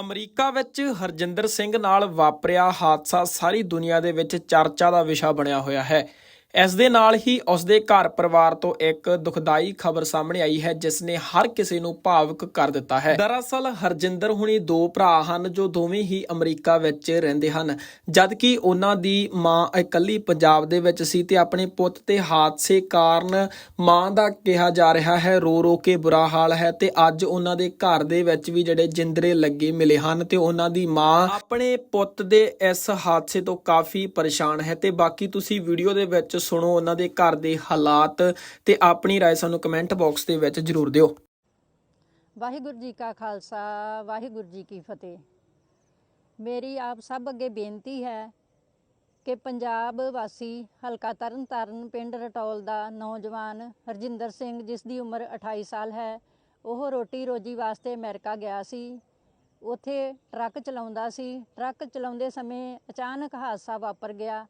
America ਵਿੱਚ ਹਰਜਿੰਦਰ ਸਿੰਘ ਨਾਲ ਵਾਪਰਿਆ ਹਾਦਸਾ ਸਾਰੀ ਦੁਨੀਆ ਦੇ ਵਿੱਚ ਚਰਚਾ ਦਾ ਵਿਸ਼ਾ ਬਣਿਆ ਹੋਇਆ ਹੈ। ਇਸ ਦੇ ਨਾਲ ਹੀ ਉਸ ਦੇ ਘਰ ਪਰਿਵਾਰ ਤੋਂ ਇੱਕ ਦੁਖਦਾਈ ਖਬਰ ਸਾਹਮਣੇ ਆਈ ਹੈ, ਜਿਸ ਨੇ ਹਰ ਕਿਸੇ ਨੂੰ ਭਾਵੁਕ ਕਰ ਦਿੱਤਾ ਹੈ। ਦਰਅਸਲ ਹਰਜਿੰਦਰ ਹੁਣੀ ਦੋ ਭਰਾ ਹਨ, ਜੋ ਦੋਵੇਂ ਹੀ ਅਮਰੀਕਾ ਵਿੱਚ ਰਹਿੰਦੇ ਹਨ। ਜਦਕਿ ਉਹਨਾਂ ਦੀ ਮਾਂ ਇਕੱਲੀ ਪੰਜਾਬ ਦੇ ਵਿੱਚ ਸੀ ਤੇ ਆਪਣੇ ਪੁੱਤ ਤੇ ਹਾਦਸੇ ਕਾਰਨ ਮਾਂ ਦਾ ਕਿਹਾ ਜਾ ਰਿਹਾ ਹੈ, ਰੋ ਰੋ ਕੇ ਬੁਰਾ ਹਾਲ ਹੈ ਤੇ ਅੱਜ ਉਹਨਾਂ ਦੇ ਘਰ ਦੇ ਵਿੱਚ ਵੀ ਜਿਹੜੇ ਜਿੰਦਰੇ ਲੱਗੇ ਮਿਲੇ ਹਨ ਤੇ ਉਹਨਾਂ ਦੀ ਮਾਂ ਆਪਣੇ ਪੁੱਤ ਦੇ ਇਸ ਹਾਦਸੇ ਤੋਂ ਕਾਫੀ ਪਰੇਸ਼ਾਨ ਹੈ। ਤੇ ਬਾਕੀ ਤੁਸੀਂ ਵੀਡੀਓ ਦੇ ਵਿੱਚ ਸੁਣੋ ਉਹਨਾਂ ਦੇ ਘਰ ਦੇ ਹਾਲਾਤ ਤੇ ਆਪਣੀ رائے ਸਾਨੂੰ ਕਮੈਂਟ ਬਾਕਸ ਦੇ ਵਿੱਚ ਜਰੂਰ ਦਿਓ ਵਾਹਿਗੁਰੂ ਜੀ ਕਾ ਖਾਲਸਾ ਵਾਹਿਗੁਰੂ ਜੀ ਕੀ ਫਤਿਹ ਮੇਰੀ ਆਪ ਸਭ ਅੱਗੇ ਬੇਨਤੀ ਹੈ ਕਿ ਪੰਜਾਬ ਵਾਸੀ ਹਲਕਾ ਤਰਨਤਾਰਨ ਪਿੰਡ ਰਟੌਲ ਦਾ ਨੌਜਵਾਨ ਹਰਜਿੰਦਰ ਸਿੰਘ ਜਿਸ ਦੀ ਉਮਰ 28 ਸਾਲ ਹੈ ਉਹ ਰੋਟੀ ਰੋਜੀ ਵਾਸਤੇ ਅਮਰੀਕਾ ਗਿਆ ਸੀ ਉੱਥੇ ਟਰੱਕ ਚਲਾਉਂਦਾ ਸੀ ਟਰੱਕ ਚਲਾਉਂਦੇ ਸਮੇਂ ਅਚਾਨਕ ਹਾਦਸਾ ਵਾਪਰ ਗਿਆ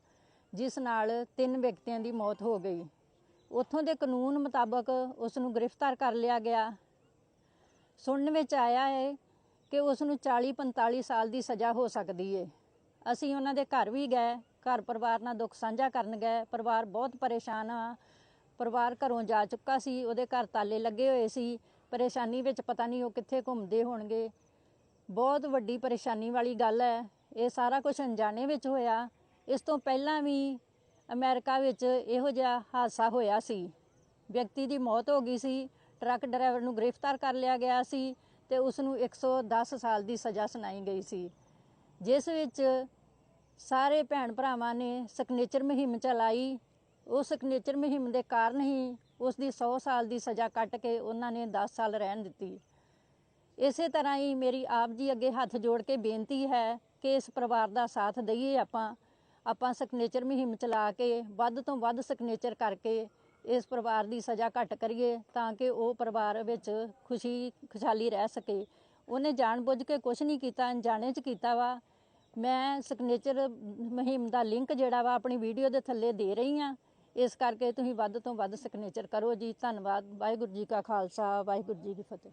ਜਿਸ ਨਾਲ ਤਿੰਨ ਵਿਅਕਤੀਆਂ ਦੀ ਮੌਤ ਹੋ ਗਈ। ਉੱਥੋਂ ਦੇ ਕਾਨੂੰਨ ਮੁਤਾਬਕ ਉਸ ਨੂੰ ਗ੍ਰਿਫਤਾਰ ਕਰ ਲਿਆ ਗਿਆ। ਸੁਣਨ ਵਿੱਚ ਆਇਆ ਹੈ ਕਿ ਉਸ ਨੂੰ 40-45 ਸਾਲ ਦੀ ਸਜ਼ਾ ਹੋ ਸਕਦੀ ਹੈ ਅਸੀਂ ਉਹਨਾਂ ਦੇ ਘਰ ਵੀ ਗਏ, ਘਰ ਪਰਿਵਾਰ ਨਾਲ ਦੁੱਖ ਸਾਂਝਾ ਕਰਨ ਗਏ। ਪਰਿਵਾਰ ਬਹੁਤ ਪਰੇਸ਼ਾਨ ਆ। ਪਰਿਵਾਰ ਘਰੋਂ ਜਾ ਚੁੱਕਾ ਸੀ, ਉਹਦੇ ਘਰ ਤਾਲੇ ਲੱਗੇ ਹੋਏ ਸੀ। ਪਰੇਸ਼ਾਨੀ ਵਿੱਚ ਪਤਾ ਨਹੀਂ ਉਹ ਕਿੱਥੇ ਘੁੰਮਦੇ ਹੋਣਗੇ। ਬਹੁਤ ਵੱਡੀ ਪਰੇਸ਼ਾਨੀ ਵਾਲੀ ਗੱਲ ਹੈ। ਇਹ ਸਾਰਾ ਕੁਝ ਅਣਜਾਣੇ ਵਿੱਚ ਹੋਇਆ। ਇਸ ਤੋਂ ਪਹਿਲਾਂ ਵੀ ਅਮਰੀਕਾ ਵਿੱਚ ਇਹੋ ਜਿਹਾ ਹਾਦਸਾ ਹੋਇਆ ਸੀ। ਵਿਅਕਤੀ ਦੀ ਮੌਤ ਹੋ ਗਈ ਸੀ। ਟਰੱਕ ਡਰਾਈਵਰ ਨੂੰ ਗ੍ਰਿਫਤਾਰ ਕਰ ਲਿਆ ਗਿਆ ਸੀ ਤੇ ਉਸ ਨੂੰ 110 ਸਾਲ ਦੀ ਸਜ਼ਾ ਸੁਣਾਈ ਗਈ ਸੀ। ਜਿਸ ਵਿੱਚ ਸਾਰੇ ਭੈਣ ਭਰਾਵਾਂ ਨੇ ਸਿਗਨੇਚਰ ਮੁਹਿੰਮ ਚਲਾਈ। ਉਸ ਸਿਗਨੇਚਰ ਮੁਹਿੰਮ ਦੇ ਕਾਰਨ ਹੀ ਉਸ ਦੀ 100 ਸਾਲ ਦੀ ਸਜ਼ਾ ਕੱਟ ਕੇ ਉਹਨਾਂ ਨੇ 10 ਸਾਲ ਰਹਿਣ ਦਿੱਤੀ। ਇਸੇ ਤਰ੍ਹਾਂ ਹੀ ਮੇਰੀ ਆਪ ਜੀ ਅੱਗੇ ਹੱਥ ਜੋੜ ਕੇ ਬੇਨਤੀ ਹੈ ਕਿ ਇਸ ਪਰਿਵਾਰ ਦਾ ਸਾਥ ਦਈਏ ਆਪਾਂ। ਆਪਾਂ ਸਿਗਨੇਚਰ ਮੁਹਿੰਮ ਚਲਾ ਕੇ, ਵੱਧ ਤੋਂ ਵੱਧ ਸਿਗਨੇਚਰ ਕਰਕੇ ਇਸ ਪਰਿਵਾਰ ਦੀ ਸਜ਼ਾ ਘੱਟ ਕਰੀਏ ਤਾਂ ਕਿ ਉਹ ਪਰਿਵਾਰ ਵਿੱਚ ਖੁਸ਼ੀ, ਖੁਸ਼ਹਾਲੀ ਰਹਿ ਸਕੇ। ਉਹਨੇ ਜਾਣਬੁੱਝ ਕੇ ਕੁਝ ਨਹੀਂ ਕੀਤਾ, ਅਣਜਾਣੇ ਚ ਕੀਤਾ ਵਾ। ਮੈਂ ਸਿਗਨੇਚਰ ਮੁਹਿੰਮ ਦਾ ਲਿੰਕ ਜਿਹੜਾ ਵਾ ਆਪਣੀ ਵੀਡੀਓ ਦੇ ਥੱਲੇ ਦੇ ਰਹੀ ਆ ਇਸ ਕਰਕੇ ਤੁਸੀਂ ਵੱਧ ਤੋਂ ਵੱਧ ਸਿਗਨੇਚਰ ਕਰੋ ਜੀ। ਧੰਨਵਾਦ। ਵਾਹਿਗੁਰੂ ਜੀ ਕਾ ਖਾਲਸਾ, ਵਾਹਿਗੁਰੂ ਜੀ ਕੀ ਫਤਿਹ।